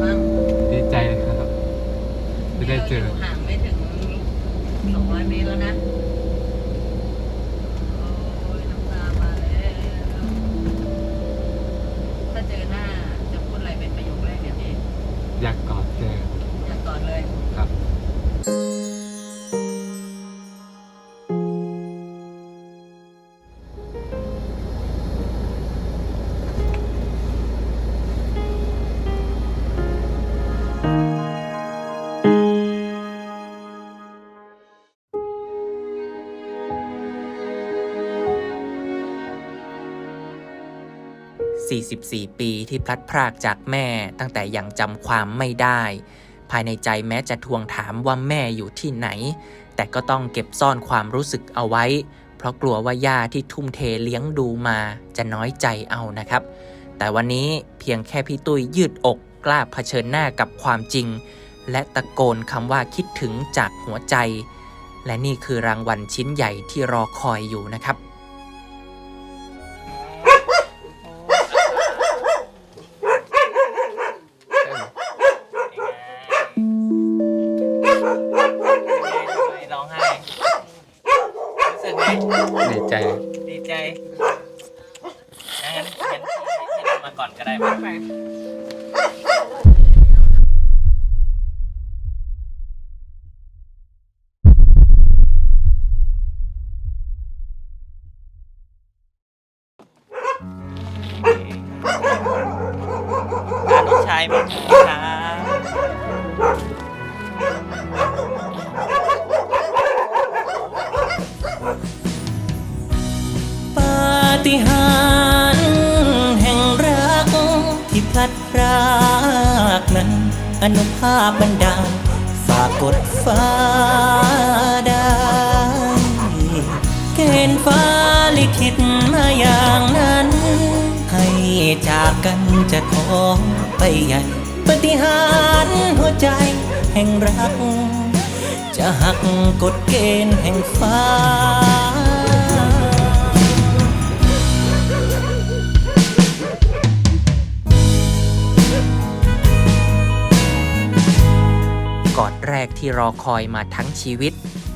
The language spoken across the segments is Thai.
เป็น 44 ปีที่พลัดพรากจากแม่ตั้งแต่ยังจำความไม่ได้ ภายในใจแม้จะทวงถามว่าแม่อยู่ที่ไหน แต่ก็ต้องเก็บซ่อนความรู้สึกเอาไว้ เพราะกลัวว่าย่าที่ทุ่มเทเลี้ยงดูมาจะน้อยใจเอานะครับ แต่วันนี้เพียงแค่พี่ตุ้ยยืดอกกล้าเผชิญหน้ากับความจริง และตะโกนคำว่าคิดถึงจากหัวใจ และนี่คือรางวัลชิ้นใหญ่ที่รอคอยอยู่นะครับ ฏิหารแห่งรักที่พลัดพรากนั้น อนุภาพบันดาลฝากกดฟ้าได้เกณฑ์ฟ้าลิขิตมาอย่างนั้น ให้จากกันจะขอไปใหญ่ปฏิหารหัวใจแห่งรัก จะหักกฎเกณฑ์แห่งฟ้า แรกที่รอคอยมาทั้งชีวิต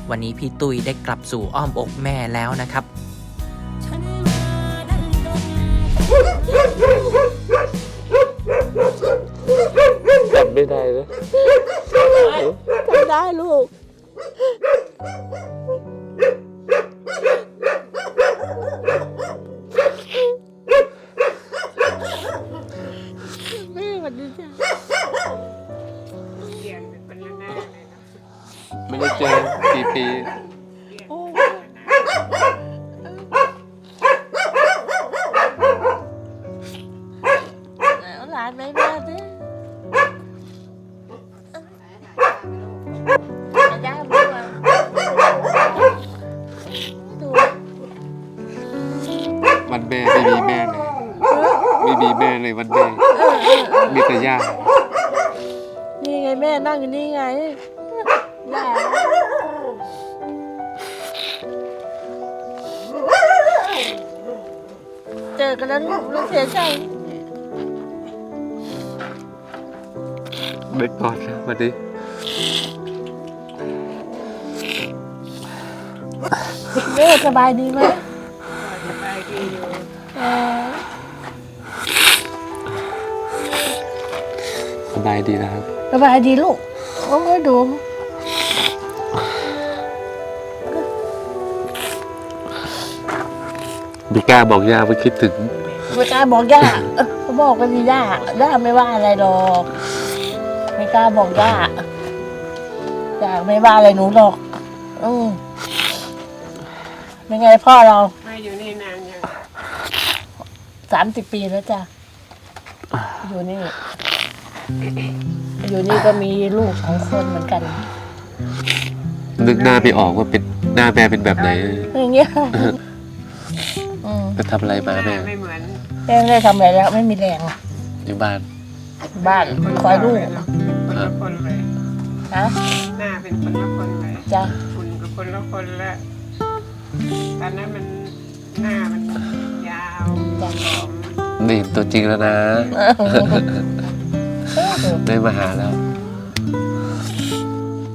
วันนี้พี่ตุ้ยได้กลับสู่อ้อมอกแม่แล้วนะครับ จำไม่ได้เลยทำได้ลูก ไม่ได้ เสียใจได้กอดแล้ววันนี้แม่สบายดีไหมสบายดีอยู่เออสบายดีนะครับ สบายดีลูกโอ้ยดูไม่กล้าบอกย่าว่าคิดถึง ไม่กล้าบอกย่าเออเขาบอกกันดีย่าย่าไม่ว่าอะไรหรอกไม่กล้าบอกย่าย่าไม่ว่าอะไรหนูหรอก อืมเป็นไงพ่อเรามาอยู่นี่นานยังสามสิบปีแล้วจ้ะอยู่นี่ อยู่นี่ก็มีลูกสองคนเหมือนกัน นึกหน้าไม่ออกว่าเป็นหน้าแม่เป็นแบบไหนอย่างเงี้ย อืม ไปทำอะไรมาแม่ ไม่เหมือน แม่ไม่ได้ทำอะไรแล้ว ไม่มีแรงอยู่บ้านบ้านคอยลูกคนละคนเลยนะหน้าเป็นคนละคนเลยจ้ะคุณก็คนละคนละตอนนั้นมันหน้ามันยาวจ้ะผอมนี่ตัวจริงแล้วนะเออได้มาหาแล้ว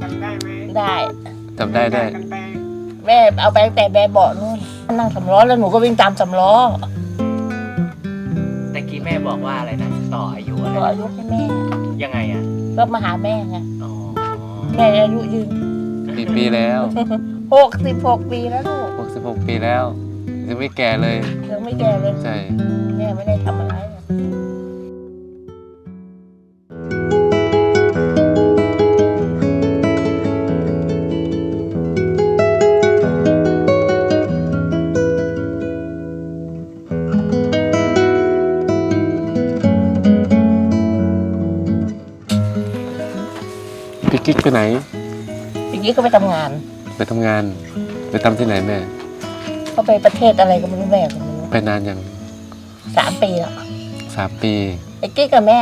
จำได้ไหมได้จำได้ได้กันไปแม่เอาไปตั้งแต่แบบเบาะนู่นนั่งสำล้อแล้วหนูก็วิ่งตามสำล้อ แต่กี้แม่บอกว่าอะไรนะต่ออายุอะไรต่ออายุให้แม่ ยังไงอะก็มาหาแม่ไงอ๋อแม่อายุยืนกี่ปีแล้วหกสิบหกปีแล้วลูก66ปีแล้วยังไม่แก่เลยยังไม่แก่เลยใช่แม่ไม่ได้ทำอะไร ไปไหนทีนี้ก็ไปทำงาน ไปทำงาน ไปทำที่ไหนแม่ ก็ไปประเทศอะไรก็ไม่รู้แม่ก็ไม่รู้ไปนานยังสามปีแล้วสามปีไอ้กิ๊กกับแม่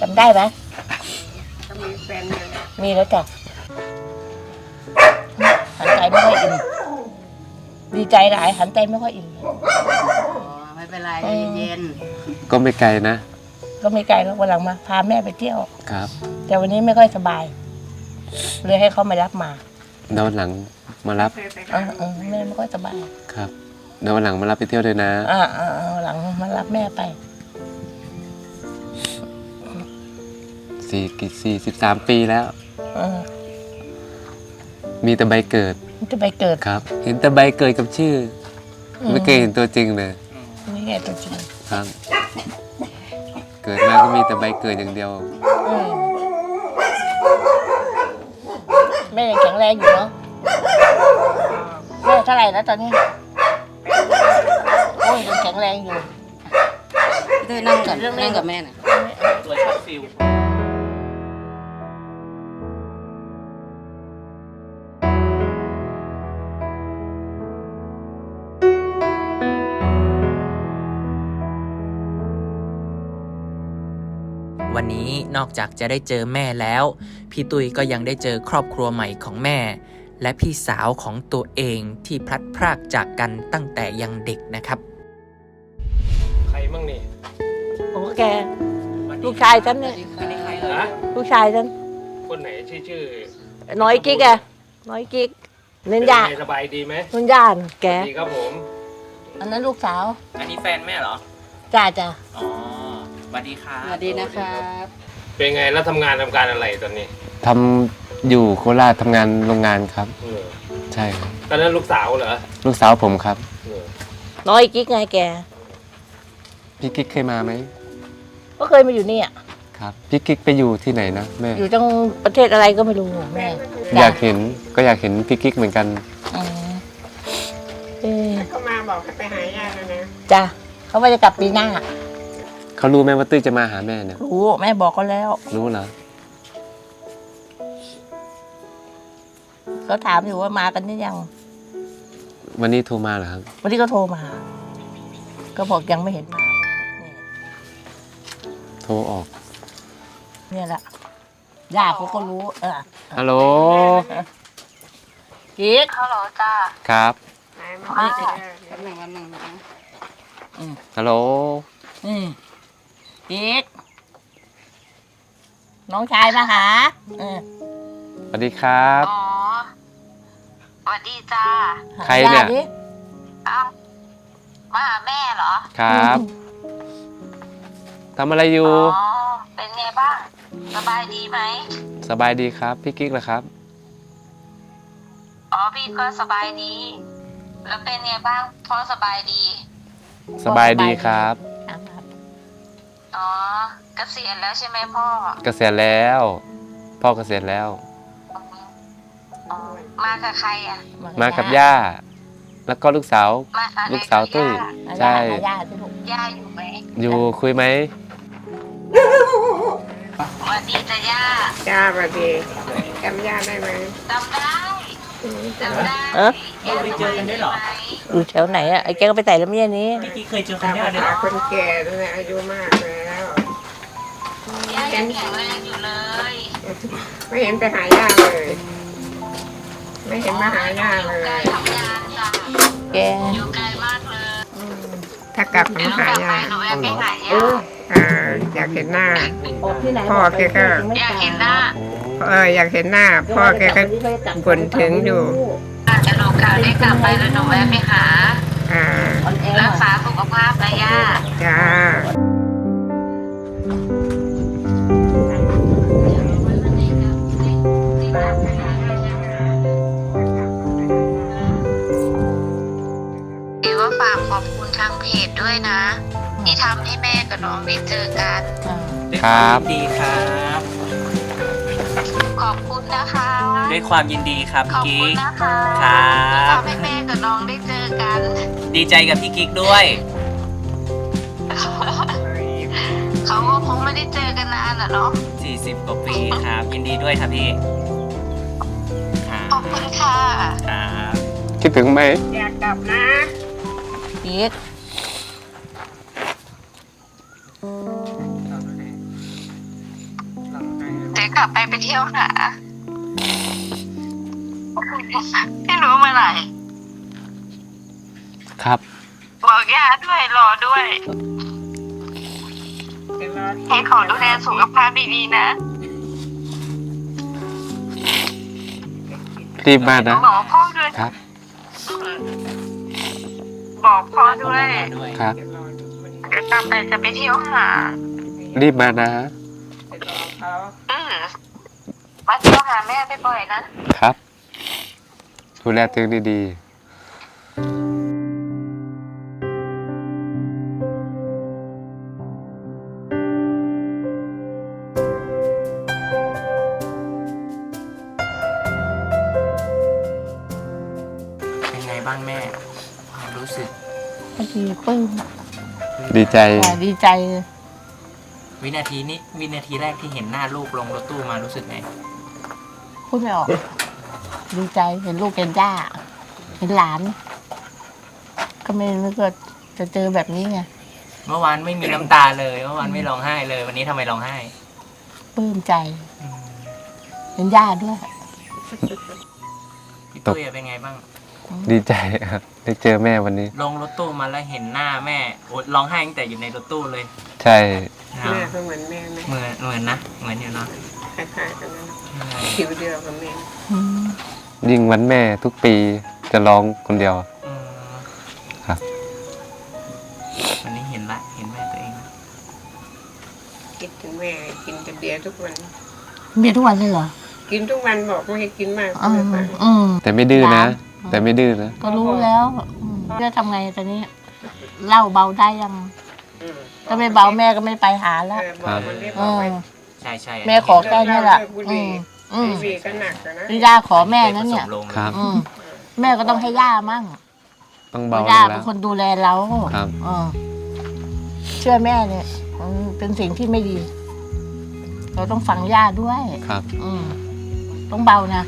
จำได้ไหมก็มีแฟนยังมีแล้วจ้ะหันใจไม่ค่อยอิ่มดีใจหลายหันใจไม่ค่อยอิ่มอ๋อไม่เป็นไรใจเย็นก็ไม่ไกลนะก็ไม่ไกลแล้ววันหลังมาพาแม่ไปเที่ยว ครับ แต่วันนี้ไม่ค่อยสบาย เลยให้เขามารับมาเดี๋ยววันหลังมารับเคยไปเอหาอเออแม่ไม่ค่อยสบายครับเดี๋ยววันหลังมารับไปเที่ยวด้วยนะอ่าอ่าเอาหลังมารับแม่ไป สี่กี่สี่สิบสามปีแล้ว เออมีแต่ใบเกิดมันจะไปเกิดครับ เห็นแต่ใบเกิดกับชื่ออไม่เคยเห็นตัวจริงเลยนี่ไงตัวจริงครับ เกิดมาก็มีแต่ใบเกิดอย่างเดียว อืม แม่ยังแข็งแรงอยู่เนาะแม่เท่าไหร่แล้วตอนนี้โอ้ยยังแข็งแรงอยู่พี่ตุ้ยนั่งก่อนนั่งกับแม่หน่อยตัวชอบฟิลวันนี้ นอกจากจะได้เจอแม่แล้ว พี่ตุยก็ยังได้เจอครอบครัวใหม่ของแม่ และพี่สาวของตัวเองที่พลัดพรากจากกันตั้งแต่ยังเด็กนะครับ ใครมั่งนี่โอ้แก ลูกชายฉันเนี่ยฮะลูกชายฉัน คนไหนชื่อชื่อน้อยกิ๊กอะน้อยกิ๊กเน้นยาป็ไงสบายดีไหมเน้นยานแกดีครับผม อันนั้นลูกสาวอันนี้แฟนแม่เหรอ จ้าจ้าอ๋อสวัสดีครัสบวัสดีนะครับ เป็นไงแล้วทำงานทำการอะไรตอนนี้ทำอยู่โคราชทำงานโรงงานครับ เออใช่ครับ ตอนนั้นลูกสาวเหรอลูกสาวผมครับ เออน้อยกิ๊กไงแก พี่กิ๊กเคยมาไหมก็เคยมาอยู่นี่อะครับ พี่กิ๊กไปอยู่ที่ไหนนะแม่อยู่จังประเทศอะไรก็ไม่รู้แม่อยากเห็นก็อยากเห็นพี่กิ๊กเหมือนกัน อืมเออเขามาบอกให้ไปหาญาติแล้วนะจ้าเขาว่าจะกลับปีหน้า เขารู้ไหมว่าตุ้ยจะมาหาแม่เนี่ย รู้แม่บอกเขาแล้วรู้เหรอ เขาถามอยู่ว่ามากันหรือยัง วันนี้โทรมาเหรอครับ วันนี้ก็โทรมา ก็บอกยังไม่เห็นมาโทรออก เนี่ยแหละย่าเขาก็รู้ เออฮัลโหล กิ๊กครับ ไหนมาเจอแป๊บหนึงแป๊บหนึงนะ ฮัลโหล อืม กิ๊กน้องชายมาหาเออสวัสดีครับ อ๋อสวัสดีจ้าหาใครเนี่ยาดิเอ้ามาหาแม่เหรอ ครับทำอะไรอยู่อ๋อเป็นไงบ้าง สบายดีไหม สบายดีครับ พี่กิ๊กเหรอครับ อ๋อ พี่ก็สบายดี แล้วเป็นไงบ้างพ่อสบายดี สบายดีครับครับ อ๋อเกษียณแล้วใช่ไหมพ่อเกษียณแล้ว พ่อเกษียณแล้ว อ๋อมากับใครอะ มากับย่า แล้วก็ลูกสาว มาอะไรลูกสาวตุ้ยกับหาใช่ย่าหาย่าสิลูกย่าย่าอยู่ไหมอยู่คุยไหมสวัสดีจ้าย่าจ้าสวัสดีจำญาติได้ไหมจำได้ จำได้เออย่าสบายดีไหมอยู่แถวไหนอะไอ้แกก็ไปใส่ลำเมียนี้ พี่เคยเจอตามภาษาคนแก่ด้วยนะอายุมากแล้วย่ายังแข็งแรงอยู่เลยไม่เห็นไปหาญาติเลย ไม่เห็นมาหาญาติเลอยู่ไกลยทำงานจ้ะแก อยู่ไกลมากเลย ถ้ากลับมาเดี๋ยวหนูหากลับไปญาติหนูแวะไปหาเอย่าออ่าอยากเห็นหน้า ออกที่ไหนพ่อแกก็ อยากเห็นหน้าเอออยากเห็นหน้า พ่อแกก็ บ่นถึงอยู่ อาจจะหนูกลับได้กลับไปแล้วหนูแวะไปหา อ่าออนแอร์รักษาสุขภาพนะย่า จ้าางเพจด้วยนะ ที่ทำให้แม่กับน้องได้เจอกันครับดีครับ ขอบคุณนะคะด้วยความยินดีครับขอบพี่คุณกิ๊กนะคะครับ ที่ทำให้แม่กับน้องได้เจอกัน ดีใจกับพี่กิ๊กด้วย เขาก็คงไม่ได้เจอกันนานอะเนาะ40 กว่าปีครับ ยินดีด้วยครับพี่ครับขอบคุณค่ะ ครับคิดถึงไหมอยากกลับนะ พีก เดี๋ยวกลับไปไปเที่ยวหาไม่รู้เมื่อไหร่ครับบอกย่าด้วยรอด้วยเดี๋ยวรอให้ขอดูแลสุขภาพดีๆนะรีบมานะบอกพ่อด้วยครับ บอกพ่อด้วยด้วยครับ เดี๋ยวรอดูมันเดี๋ยวกลับไปจะไปเที่ยวหารีบมานะเดี๋ยวรอเขาอืมมาเที่ยวหาแม่บ่อยๆนะ ครับ ดูแลตัวเองดีเป็นไงบ้างแม่ ความรู้สึกบางทีปลื้มๆ ดีใจแต่ดีใจ วินาทีนี้วินาทีแรกที่เห็นหน้าลูกลงรถตู้มารู้สึกไงพูดไม่ออก ดีใจเห็นลูกเห็นย่า เห็นหลาน ก็ไม่นึกว่าจะเจอแบบนี้ไงเมื่อวานไม่มีน้ำตาเลยเมื่อวานไม่ร้องไห้เลย วันนี้ทำไมร้องไห้ปลื้มใจ เห็นย่าด้วยพี่ตุ้ยเป็นไงบ้าง ดีใจครับได้เจอแม่วันนี้ ลงรถตู้มาแล้วเห็นหน้าแม่โอ๊ยร้องไห้ตั้งแต่อยู่ในรถตู้เลยใช่แม่ก็เหมือนแม่ไหมเหมือนเหมือนนะเหมือนอยู่เนาะคล้ายๆกันนะผิวเดียวกับแม่อืมยิ่งวันแม่ทุกปีจะร้องคนเดียว อืมครับ วันนี้เห็นละเห็นแม่ตัวเองละคิดถึงแม่กินแต่เบียร์ทุกวันมีทุกวันเลยเหรอกินทุกวันบอกไม่ให้กินมากอืไม่มไปอืมแต่ไม่ดื้อนะอืม แต่ไม่ดื้อนะก็รู้แล้วอืมจะทำไงตอนนี้เหล่าเบาได้ยังอืมถ้าไม่เบาแม่ก็ไม่ไปหาเอแล้วอบอกมันได้บอือกไปมใช่ใช่แม่ขอแค่นี้แหละอืมอืมไอ้เบียร์ก็หนักอะนะนี่ย่าขอแม่นะเนี่ยผสมลงเลยครับ อืมแม่ก็ต้องให้ย่ามั่งต้องเพเบาราะลย่างเป็แล้นว คนดูแลเราครับอืมเชื่อแม่เนี่ยมันเป็นสิ่งที่ไม่ดี เราต้องฟังย่าด้วย ครับ อืมต้องเบานะ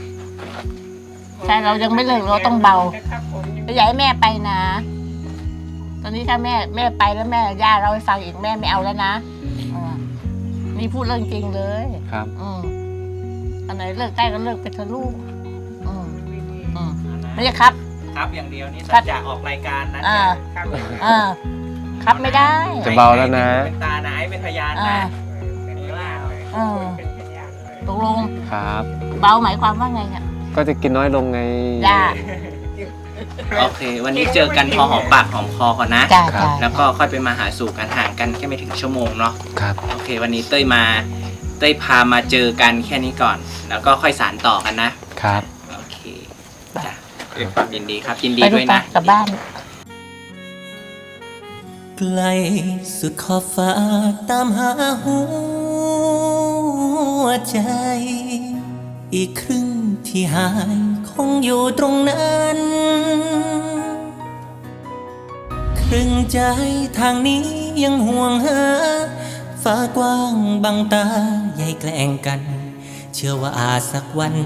ใช่เรายังไม่เลิกเราต้องเบาครับผมยังก็อยากให้แม่ไปนะ ตอนนี้ถ้าแม่แม่ไปแล้วแม่ย่าเราให้ฟังอีกแม่ไม่เอาแล้วนะอ่านี่พูดเรื่องจริงเลย ครับ อืมอันไหนเลิกได้ก็เลิกไปเถอะลูกอืมอืมไม่ใช่ครับ ครับอย่างเดียวนี่ครัสับญญาออกรายการนั้นอ่า ครับอ่าครับไม่ได้ จะเบาแล้วนะ เป็นตานะไอ้เป็นพยานอ่านะเป็นพยานเลยเออเป็นพยานเลยตกลงครับ เบาหมายความว่าไงเนี่ย ก็จะกินน้อยลงไงย่าโอเค วันนี้เจอกันพอหอมปากหอมคอก่อนนะ จ้าครับ จ้าแล้วก็ค่อยไปมาหาสู่กันห่างกันแค่ไม่ถึงชั่วโมงเนาะ ครับ โอเค วันนี้เต้ยมา เต้ยพามาเจอกันแค่นี้ก่อน แล้วก็ค่อยสารต่อกันนะ ครับ โอเคจ้ะด้วยความยินดีครับ ยินดีไปดูด้วยไปนะ กลับบ้าน ไกลสุดขอบฟ้าตามหาหัวใจ อีกครึ่ง ที่หายคงอยู่ตรงนั้น ครึ่งใจทางนี้ยังห่วงหา ฟ้ากว้างบังตาใหญ่แกล้งกัน เชื่อว่าอาจสักวัน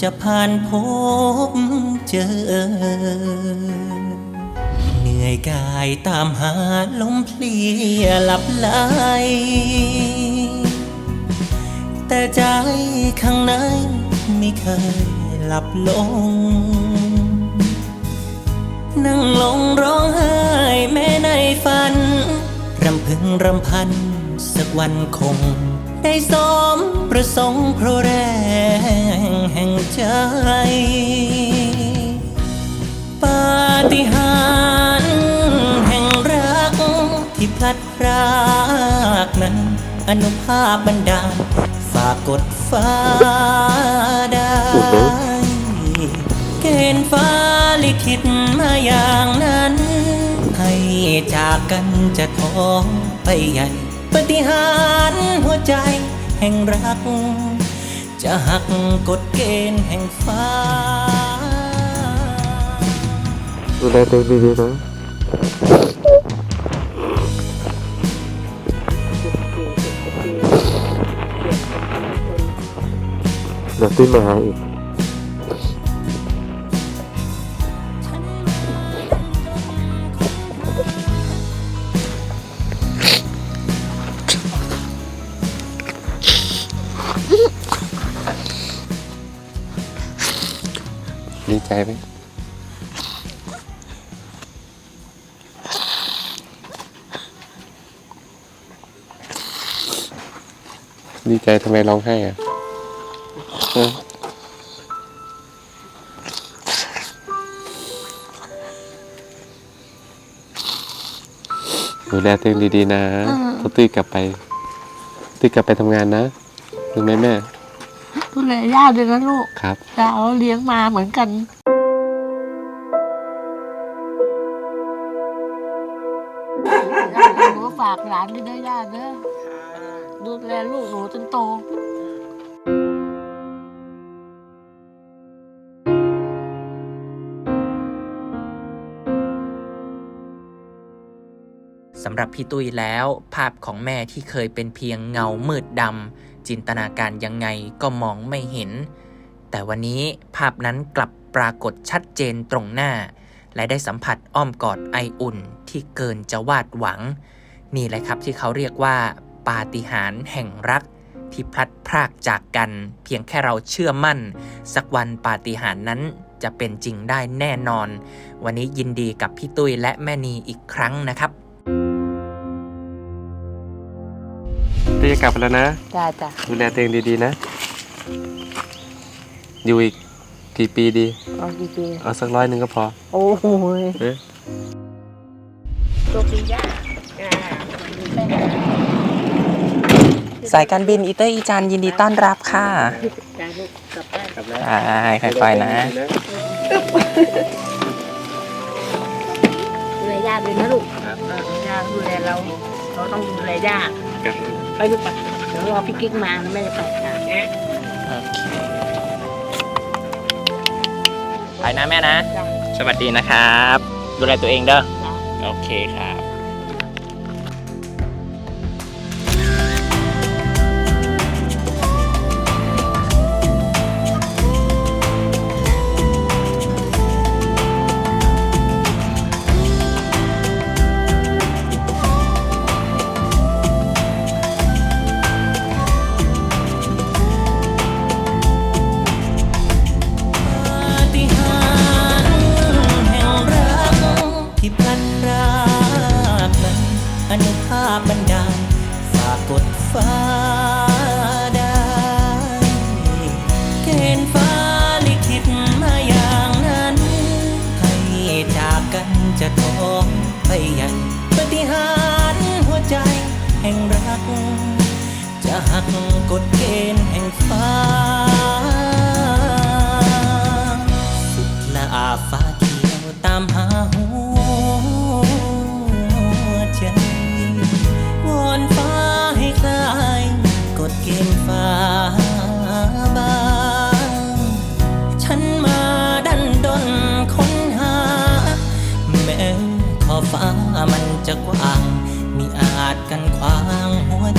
จะผ่านพบเจอ เหนื่อยกายตามหาลมเพลียหลับไหลแต่ใจข้างใน ไม่เคยหลับลง นั่งลงร้องไห้แม้ในฝัน รำพึงรำพัน สักวันคง ได้สมประสงค์เพราะแรงแห่งใจปาฏิหาริย์แห่งรัก ที่พลัดพรากนั้น อนุภาพบันดาลฝากกด ฟ้าได้เกณฑ์ฟ้าลิขิตมาอย่างนั้น ให้จากกันจะท้องไปใหญ่ปฏิหารหัวใจแห่งรัก จะหักกฎเกณฑ์แห่งฟ้า ดูแลตัวเองดีๆนะ ดี๋ยวติ้นมาหาอีกดีใจไหมดีใจทำไมร้องไห้อะ ดูแลตัวเองดีๆนะตุ้ตุ้ยกลับไป ตุ้ยกลับไปทำงานนะรู้ไหมแม่ ดูแลย่าด้วยนะลูกครับย่าเขาเลี้ยงมาเหมือนกันย่าหนูฝากหลานด้วยนะย่าเด้อดูแลลูกหนูจนโตำหรับพี่ตุ้ยแล้ว ภาพของแม่ที่เคยเป็นเพียงเงามืดดำจินตนาการยังไงก็มองไม่เห็น แต่วันนี้ภาพนั้นกลับปรากฏชัดเจนตรงหน้า และได้สัมผัสอ้อมกอดไออุ่นที่เกินจะวาดหวัง นี่แหละครับที่เขาเรียกว่า ปาฏิหาริย์แห่งรักที่พลัดพรากจากกัน เพียงแค่เราเชื่อมั่น สักวันปาฏิหาริย์นั้นจะเป็นจริงได้แน่นอน วันนี้ยินดีกับพี่ตุ้ยและแม่นีอีกครั้งนะครับ ตุ้ยจะกลับไปแล้วนะ จ้าจ้าดูแลตัวเองดีๆนะ อยู่อีกกี่ปีดี เอาดีเอาสักร้อยหนึ่งก็พอๆโอ้โหยเอ๊ะตัวปีย่าสายการบินอีเตอร์อีจันยินดีต้อนรับค่ะจ้าลูกกลับบ้านกลับแล้ว ใช่ค่อยๆนะ ดูแลย่าด้วยนะลูกครับ เออย่าดูแลเรา เราต้องดูแลย่า ครับไป ลูกไปเดี๋ยวรอพี่กิ๊กมานะแม่จะไปค่ะโอเคไปนะแม่นะ สวัสดีนะครับ ดูแลตัวเองเด้อ โอเคครับ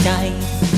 ใจ